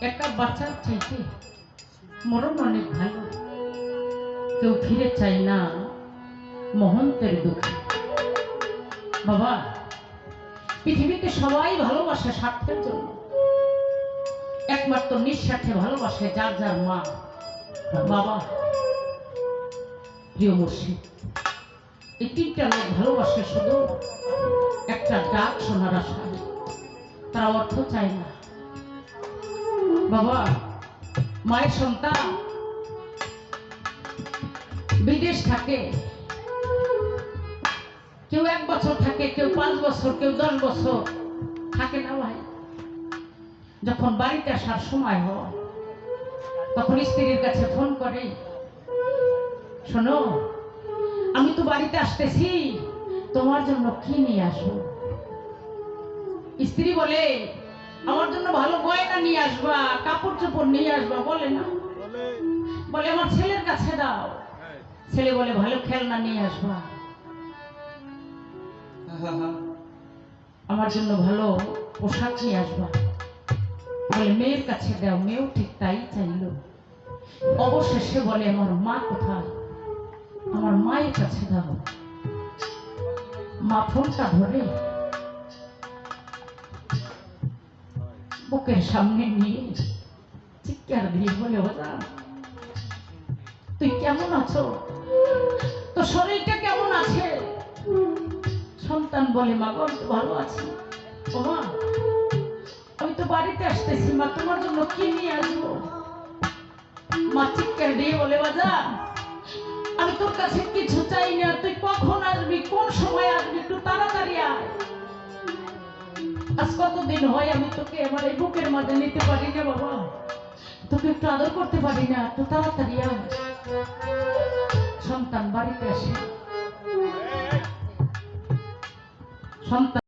বাচ্চার চাইতে মরণ অনেক ভালো। কেউ ফিরে চায় না, মহন্তের দুঃখে। বাবা, পৃথিবীতে সবাই ভালোবাসে স্বার্থের জন্য। একমাত্র নিঃস্বার্থে ভালোবাসে যার যার মা। বাবা, প্রিয় মুর্শিদ, এই তিনটা লোক ভালোবাসে শুধু একটা ডাক শোনার আশায়। তারা অর্থ চায় না। বাবা, মায়ের সন্তান বিদেশ থাকে। কেউ এক বছর থাকে, কেউ পাঁচ বছর, কেউ দশ বছর। থাকে না ভাই। যখন বাড়িতে আসার সময় হয়, তখন স্ত্রীর কাছে ফোন করে, শোনো, আমি তো বাড়িতে আসতেছি, তোমার জন্য কি নিয়ে আসো স্ত্রী বলে আমার জন্য ভালো গয়না নিয়ে আসবা কাপড় চোপড় নিয়ে আসবা বলে না। বলে। আমার ছেলের কাছে দাও। ছেলে বলে ভালো খেলনা নিয়ে আসবা। আমার জন্য ভালো পোশাক নিয়ে আসবা। বলে মেয়ের কাছে দাও। মেয়েও ঠিক তাই চাইল। অবশেষে বলে আমার মা কোথায়? আমার মায়ের কাছে দাও। মা ফোনটা ধরে। বুকের সামনে নিয়ে চিৎকার দিয়ে বলে ওরা তুই কেমন আছো? তোর শরীরটা কেমন আছে? সন্তান বলে, মা গো তো ভালো আছি। মা আমি তো বাড়িতে আসতেছি, মা, তোমার জন্য কি নিয়ে আসব? মা চিৎকার দিয়ে বলে বাজা আমি তোর কাছে কিছু চাই না। তুই কখন আসবি? কোন সময় আসবি? একটু তাড়াতাড়ি আয়। আজ কতদিন হয়, আমি তোকে আমার এই বুকের মাঝে নিতে পারি না, বাবা। তোকে একটু আদর করতে পারি না, একটু তাড়াতাড়ি সন্তান বাড়িতে আসে। সন্তান